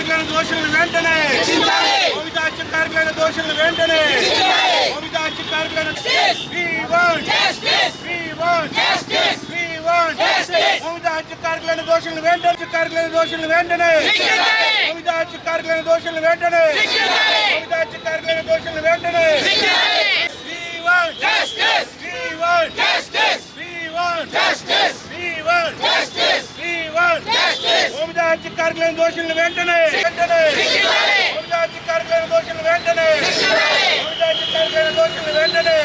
చిక్కారులైన దోషులను వెంటనే! మమితా చిక్కారులైన దోషులను వెంటనే! Mamitha want justice! మమితా చిక్కారులైన దోషులను వెంటనే! చిక్కారులైన దోషులను వెంటనే! మమితా చిక్కారులైన దోషులను వెంటనే! మమితా చిక్కారులైన దోషులను వెంటనే! justice! We want justice! We want justice! We want justice! Want justice! Mamitha చిక్కారులైన దోషులను వెంటనే వెంటనే దోషులను వెంటనే మమితా చిక్కారులైన దోషులను వెంటనే దోషులను justice! మమితా చిక్కారులైన దోషులను వెంటనే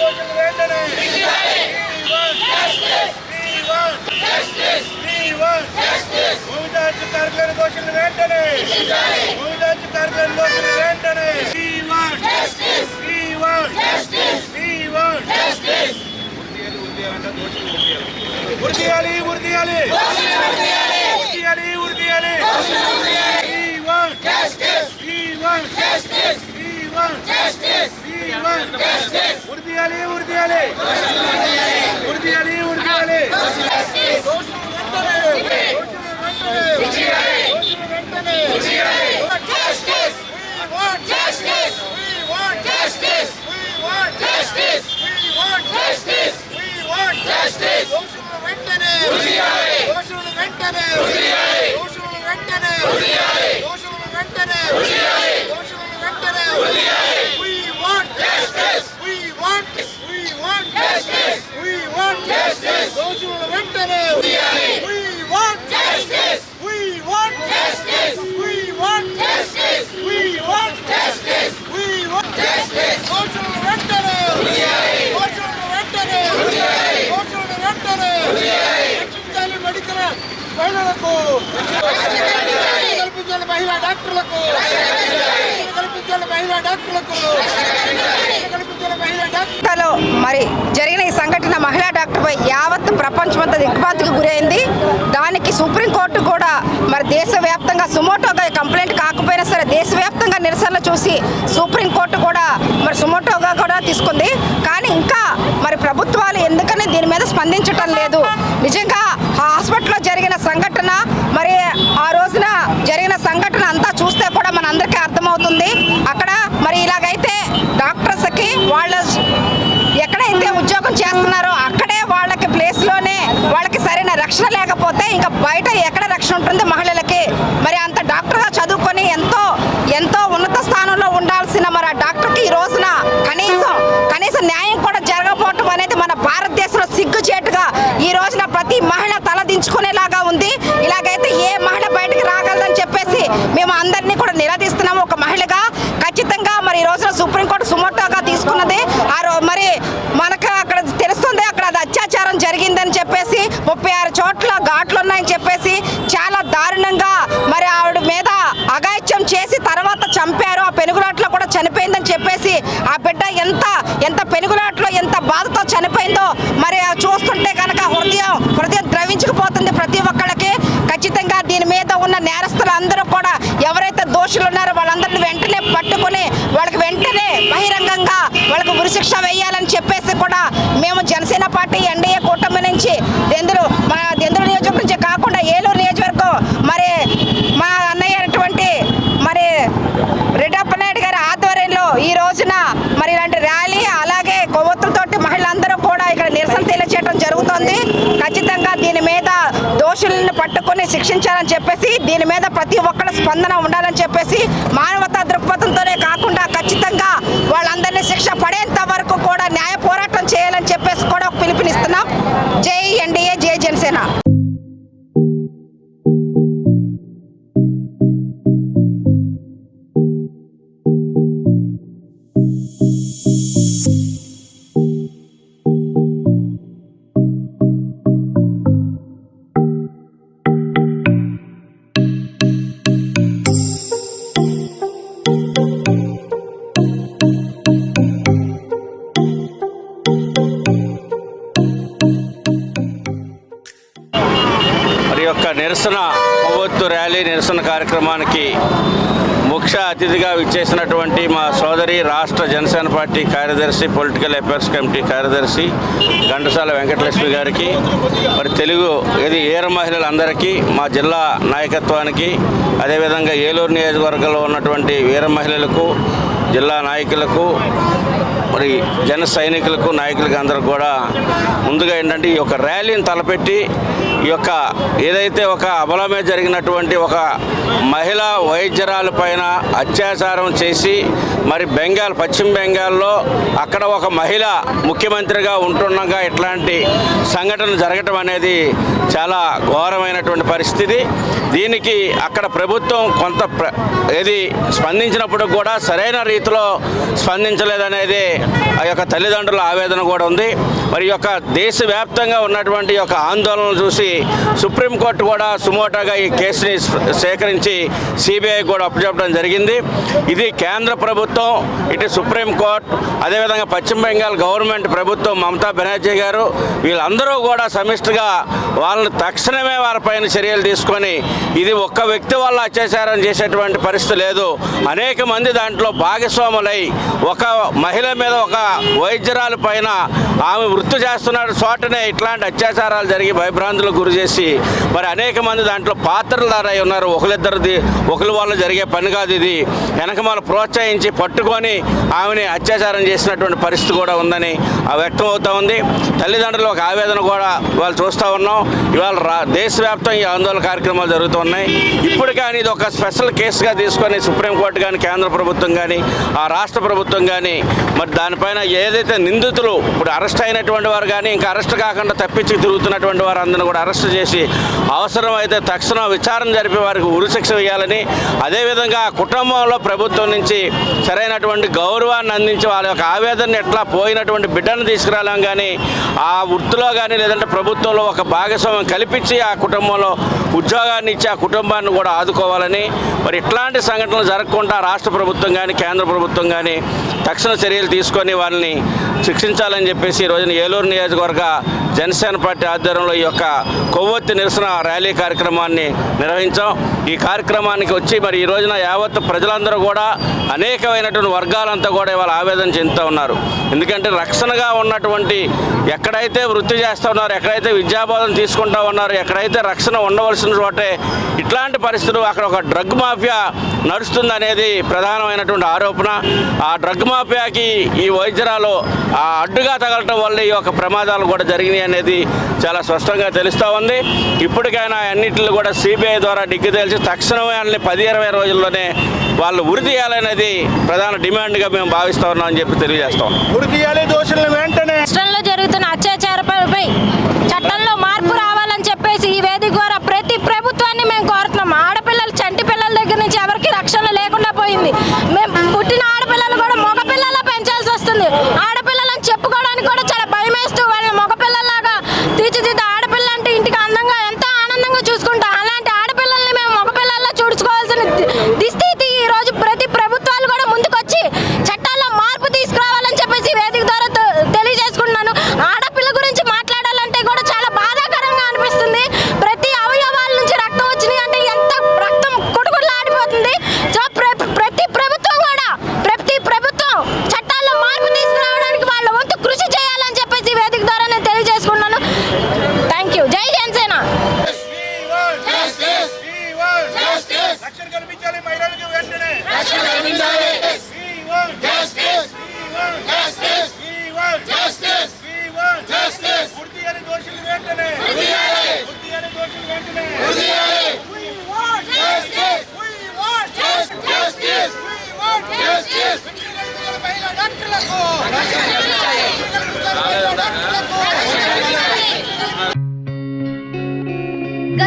దోషులను వెంటనే We want justice! We want justice! We want justice! ఉరిదీయాలి ఉరిదీయాలి ఉరిదీయాలి ఉరిదీయాలి We want justice! We want justice! We want justice! We want justice! ఉరిదీయాలి ఉరిదీయాలి ఉరిదీయాలి ఉరిదీయాలి దోషులు వెంటనే దోషులు వెంటనే దోషులు వెంటనే justice! We want justice! We want justice! We want justice! We want justice! We దోషులను వెంటనే దోషులను వెంటనే దోషులను వెంటనే దోషులను వెంటనే దోషులను వెంటనే We want justice! We want we want justice! We want justice! దోషులను వెంటనే We want justice! We want justice! We want justice! We want justice! We want justice! దోషులను వెంటనే దోషులను వెంటనే దోషులను వెంటనే రక్షించాలి మెడికల్ మహిళలకు కల్పించాలి మహిళా డాక్టర్లకు కల్పించాలి మహిళా డాక్టర్లకు కల్పించాలి మహిళా మరి జరిగిన ఈ సంఘటన మహిళా డాక్టర్పై యావత్ ప్రపంచమంతా దిగ్భ్రాంతికి గురైంది. దానికి సుప్రీంకోర్టు కూడా మరి దేశవ్యాప్తంగా సుమోటోగా కంప్లైంట్ కాకపోయినా సరే దేశవ్యాప్తంగా నిరసనలు చూసి సుప్రీంకోర్టు కూడా మరి సుమోటోగా కూడా తీసుకుంది. కానీ ఇంకా మరి ప్రభుత్వాలు ఎందుకని దీని మీద స్పందించటం లేదు. నిజంగా ఆ హాస్పిటల్లో జరిగిన సంఘటన మరి ఆ రోజున జరిగిన సంఘటన అంతా చూస్తే మనకి అర్థమవుతుంది. అక్కడ మరి ఇలాగైతే డాక్టర్స్కి వాళ్ళ ఎక్కడైతే ఉద్యోగం చేస్తున్నారో అక్కడే వాళ్ళకి ప్లేస్లోనే వాళ్ళకి సరైన రక్షణ లేకపోతే ఇంకా బయట ఎక్కడ రక్షణ ఉంటుంది మహిళలకి? మరి అంత డాక్టర్గా చదువుకొని ఎంతో ఎంతో ఉన్నత స్థానంలో ఉండాల్సిన మరి ఆ డాక్టర్కి ఈ రోజున కనీసం కనీసం న్యాయం కూడా జరగకపోవటం అనేది మన భారతదేశంలో సిగ్గుచేటుగా ఈ రోజున ప్రతి మహిళ తలదించుకునేలాగా ఉంది. ఇలాగైతే ఏ మహిళ బయటకు రాగలదని చెప్పేసి మేము అందరినీ కూడా నిలదీస్తున్నాము మరి ఈ రోజున సుప్రీంకోర్టు సుమోటోగా తీసుకున్నది. ఆ రో మరి మనకు అక్కడ తెలుస్తుంది అక్కడ అది అత్యాచారం జరిగిందని చెప్పేసి ముప్పై ఆరు చోట్ల ఘాట్లు ఉన్నాయని చెప్పేసి చాలా దారుణంగా మరి ఆవిడ మీద అగాయిత్యం చేసి తర్వాత చంపారు. ఆ పెనుగులాట్లో కూడా చనిపోయిందని చెప్పేసి ఆ బిడ్డ ఎంత ఎంత పెనుగులాట్లో ఎంత బాధతో చనిపోయిందో మరి చూస్తుంటే కనుక హృదయం హృదయం ద్రవించుకుపోతుంది ప్రతి ఒక్కళ్ళకి. ఖచ్చితంగా దీని మీద ఉన్న నేరస్తులు అందరూ కూడా ఎవరైతే దోషులు ఉన్నారో వాళ్ళందరిని వెంటనే పట్టుకుని వాళ్ళకి వెంటనే బహిరంగంగా వాళ్ళకు ఉరిశిక్ష వేయాలని చెప్పేసి కూడా మేము జనసేన పార్టీ ఎన్డీఏ కూటమి నుంచి దెందులు మా దెందులు నియోజకవర్గం నుంచి కాకుండా ఏలూరు నియోజకవర్గం మరి మా అన్నయ్య అటువంటి మరి రెడ్డప్పనాయుడు గారి ఆధ్వర్యంలో ఈ రోజున మరి ఇలాంటి ర్యాలీ అలాగే కొవ్వొత్తులతోటి మహిళలందరూ కూడా ఇక్కడ నిరసన తెలియచేయడం జరుగుతుంది. ఖచ్చితంగా దీని మీద పట్టుకొని శిక్షించాలని చెప్పేసి దీని మీద ప్రతి ఒక్కరి స్పందన ఉండాలని చెప్పేసి మానవతా దృక్పథంతోనే కాకుండా ఖచ్చితంగా వాళ్ళందరినీ శిక్ష పడేంత వరకు కూడా న్యాయ పోరాటం చేయాలని చెప్పేసి కూడా ఒక పిలుపునిస్తున్నాం. యొక్క నిరసన కొవ్వొత్తు ర్యాలీ నిరసన కార్యక్రమానికి ముఖ్య అతిథిగా విచ్చేసినటువంటి మా సోదరి రాష్ట్ర జనసేన పార్టీ కార్యదర్శి పొలిటికల్ అఫైర్స్ కమిటీ కార్యదర్శి ఘంటసాల వెంకటలక్ష్మి గారికి మరి తెలుగు ఇది ఏర మహిళలందరికీ మా జిల్లా నాయకత్వానికి అదేవిధంగా ఏలూరు నియోజకవర్గంలో ఉన్నటువంటి వీర మహిళలకు జిల్లా నాయకులకు మరి జన సైనికులకు నాయకులకు అందరికి కూడా ముందుగా ఏంటంటే ఈ యొక్క ర్యాలీని తలపెట్టి ఈ యొక్క ఏదైతే ఒక అబలమే జరిగినటువంటి ఒక మహిళా వైద్యరాల పైన అత్యాచారం చేసి మరి బెంగాల్ పశ్చిమ బెంగాల్లో అక్కడ ఒక మహిళ ముఖ్యమంత్రిగా ఉంటుండగా ఇట్లాంటి సంఘటన జరగటం అనేది చాలా ఘోరమైనటువంటి పరిస్థితి. దీనికి అక్కడ ప్రభుత్వం కొంత ప్ర ఏది స్పందించినప్పుడు కూడా సరైన రీతిలో స్పందించలేదనేది ఆ యొక్క తల్లిదండ్రుల ఆవేదన కూడా ఉంది. మరి యొక్క దేశవ్యాప్తంగా ఉన్నటువంటి యొక్క ఆందోళనలు చూసి సుప్రీంకోర్టు కూడా సుమోటాగా ఈ కేసుని సేకరించి సిబిఐ కూడా అప్పచెప్పడం జరిగింది. ఇది కేంద్ర ప్రభుత్వం ఇటు సుప్రీంకోర్టు అదేవిధంగా పశ్చిమ బెంగాల్ గవర్నమెంట్ ప్రభుత్వం మమతా బెనర్జీ గారు వీళ్ళందరూ కూడా సమిష్టిగా వాళ్ళని తక్షణమే వారిపైన చర్యలు తీసుకొని ఇది ఒక్క వ్యక్తి వల్ల అత్యాచారం చేసేటువంటి పరిస్థితి లేదు. అనేక మంది దాంట్లో భాగస్వాములై ఒక మహిళ మీద ఒక వైద్యురాలు పైన ఆమె వృత్తి చేస్తున్న చోటనే ఇట్లాంటి అత్యాచారాలు జరిగి ఇబ్బందులకు గురి చేసి మరి అనేక మంది దాంట్లో పాత్రలదారై ఉన్నారు. ఒకరిద్దరిది ఒకరి వల్ల జరిగే పని కాదు ఇది. వెనక ప్రోత్సహించి పట్టుకొని ఆమెని అత్యాచారం చేసినటువంటి పరిస్థితి కూడా ఉందని ఆ వ్యక్తం అవుతూ ఉంది. తల్లిదండ్రులు ఒక ఆవేదన కూడా వాళ్ళు చూస్తూ ఉన్నాం. ఇవాళ రా దేశవ్యాప్తంగా ఈ ఆందోళన కార్యక్రమాలు జరుగుతున్నాయి ఇప్పుడు కానీ ఇది ఒక స్పెషల్ కేసుగా తీసుకొని సుప్రీంకోర్టు కానీ కేంద్ర ప్రభుత్వం కానీ ఆ రాష్ట్ర ప్రభుత్వం కానీ మరి దానిపైన ఏదైతే నిందితులు ఇప్పుడు అరెస్ట్ అయినటువంటి వారు కానీ ఇంకా అరెస్ట్ కాకుండా తప్పించి తిరుగుతున్నటువంటి వారు అందరూ కూడా అరెస్టు చేసి అవసరమైతే తక్షణ విచారణ జరిపి వారికి ఉరిశిక్ష వేయాలని అదేవిధంగా ఆ కుటుంబంలో ప్రభుత్వం నుంచి సరైనటువంటి గౌరవాన్ని అందించి వాళ్ళ యొక్క ఆవేదన ఎట్లా పోయినటువంటి బిడ్డను తీసుకురాలేం కానీ ఆ వృత్తిలో కానీ లేదంటే ప్రభుత్వంలో ఒక భాగస్వామ్యం కల్పించి ఆ కుటుంబంలో ఉద్యోగాన్ని ఇచ్చి ఆ కుటుంబాన్ని కూడా ఆదుకోవాలని మరి ఇట్లాంటి సంఘటనలు జరగకుండా రాష్ట్ర ప్రభుత్వం కానీ కేంద్ర ప్రభుత్వం కానీ తక్షణ చర్యలు తీసుకొని వాళ్ళని శిక్షించాలని చెప్పేసి ఈ రోజున ఏలూరు నియోజకవర్గ జనసేన పార్టీ ఆధ్వర్యంలో ఈ యొక్క కొవ్వొత్తి నిరసన ర్యాలీ కార్యక్రమాన్ని నిర్వహించాం. ఈ కార్యక్రమానికి వచ్చి మరి ఈ రోజున యావత్ ప్రజలందరూ కూడా అనేకమైనటువంటి వర్గాలంతా కూడా ఇవాళ ఆవేదన చెందుతూ ఉన్నారు. ఎందుకంటే రక్షణగా ఉన్నటువంటి ఎక్కడైతే వృత్తి చేస్తూ ఉన్నారు ఎక్కడైతే విద్యాబోధన తీసుకుంటూ ఉన్నారు ఎక్కడైతే రక్షణ ఉండవలసిన చోటే ఇట్లాంటి పరిస్థితులు అక్కడ ఒక డ్రగ్ మాఫియా నడుస్తుంది అనేది ప్రధానమైనటువంటి ఆరోపణ. ఆ డ్రగ్ మాఫియాకి ఈ వైద్యరాలు ఆ అడ్డుగా తగలటం వల్ల ఈ యొక్క ప్రమాదాలు కూడా జరిగినాయి అనేది చాలా స్పష్టంగా తెలియదు తెలుస్తూ ఉంది. ఇప్పటికైనా అన్నింటిని కూడా సిబిఐ ద్వారా డిగ్గు తెలిసి తక్షణమే వాళ్ళని పది ఇరవై రోజుల్లోనే వాళ్ళు ఉరి తీయాలనేది ప్రధాన డిమాండ్గా మేము భావిస్తా ఉన్నాం అని చెప్పి తెలియజేస్తాం ఉరి తీయాలి దోషులను వెంటనే. జరుగుతున్న అత్యాచారపై చట్టంలో రక్షణ కల్పించాలి మహిళలకు వెంటనే. రక్షణ కల్పించాలి. We want justice we want justice we want justice we want justice పూర్తి అని దోషులు వెంటనే. పూర్తియాలి పూర్తి అని దోషులు వెంటనే. పూర్తియాలి డాక్టర్లకు.